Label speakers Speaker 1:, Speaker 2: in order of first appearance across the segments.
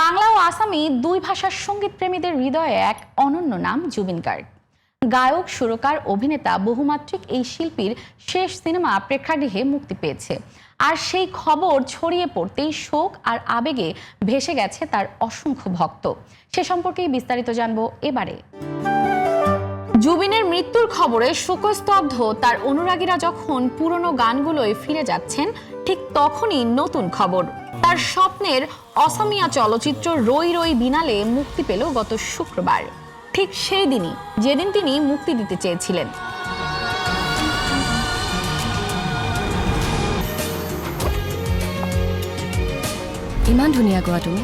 Speaker 1: বাংলা ও আসামি দুই ভাষার সংগীত প্রেমীদের হৃদয়ে এক অনন্য নাম জুবিন গার্গ। গায়ক, সুরকার, অভিনেতা, বহুমাত্রিক এই শিল্পীর শেষ সিনেমা প্রেক্ষাগৃহে মুক্তি পেয়েছে। আর সেই খবর ছড়িয়ে পড়তেই শোক আর আবেগে ভেসে গেছে তার অসংখ্য ভক্ত। সে সম্পর্কেই বিস্তারিত জানব এবারে। জুবিনের মৃত্যুর খবরে শোকস্তব্ধ তার অনুরাগীরা যখন পুরনো গানগুলোয় ফিরে যাচ্ছেন, ঠিক তখনই নতুন খবর। তার স্বপ্নের অসমিয়া চলচ্চিত্র রই রই বিনালে মুক্তি পেল গত শুক্রবার। ঠিক সেই দিনই, যেদিন তিনি মুক্তি দিতে চেয়েছিলেন।
Speaker 2: ইমান ধুনীয়া গোৱা তুমি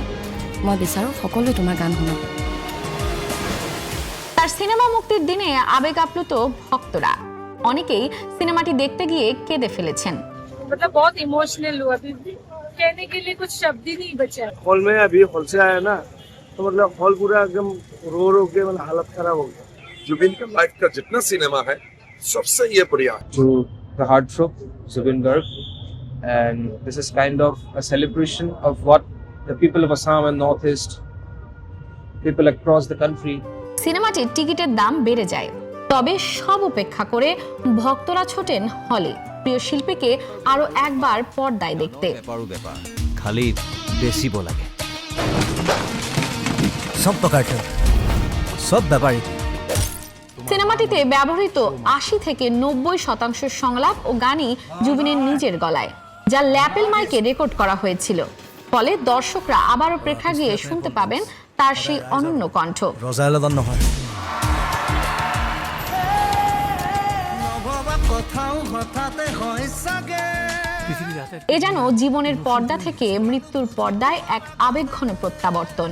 Speaker 2: মই বিচাৰোঁ সকলোৱে তোমাৰ গান শুনক।
Speaker 1: তার সিনেমা মুক্তির দিনে আবেগ আপ্লুত ভক্তরা অনেকেই সিনেমাটি দেখতে গিয়ে কেঁদে ফেলেছেন
Speaker 3: मतलब बहुत इमोशनल हुआ अभी भी कहने के लिए कुछ शब्द ही नहीं बचा
Speaker 4: हॉल में अभी हॉल से आया ना तो मतलब हॉल पूरा एकदम रो रो के मतलब हालत खराब हो गया
Speaker 5: जुबिन का लाइफ का जितना सिनेमा है सबसे ये बढ़िया है।
Speaker 6: to the heartthrob Zubin Garg, and this is kind of a celebration of what the people of Assam and Northeast, people across the country,
Speaker 1: সিনেমাটির টিকিটের দাম বেড়ে যায়। তবে সব উপেক্ষা করে ভক্তরা ছোটেন হলে প্রিয় শিল্পীকে আরও একবার পর্দায় দেখতে।
Speaker 7: খালি বেচিব লাগে।
Speaker 8: সব প্রকারটা সব ব্যাপারই।
Speaker 1: সিনেমাটিতে ব্যবহৃত আশি থেকে নব্বই শতাংশ সংলাপ ও গানই জুবিনের নিজের গলায় যা ল্যাপেল মাইকে রেকর্ড করা হয়েছিল। ফলে দর্শকরা আবারও প্রেক্ষাগৃহে শুনতে পাবেন তার সেই অনন্য কণ্ঠ। এ যেন জীবনের পর্দা থেকে মৃত্যুর পর্দায় এক আবেগঘন প্রত্যাবর্তন।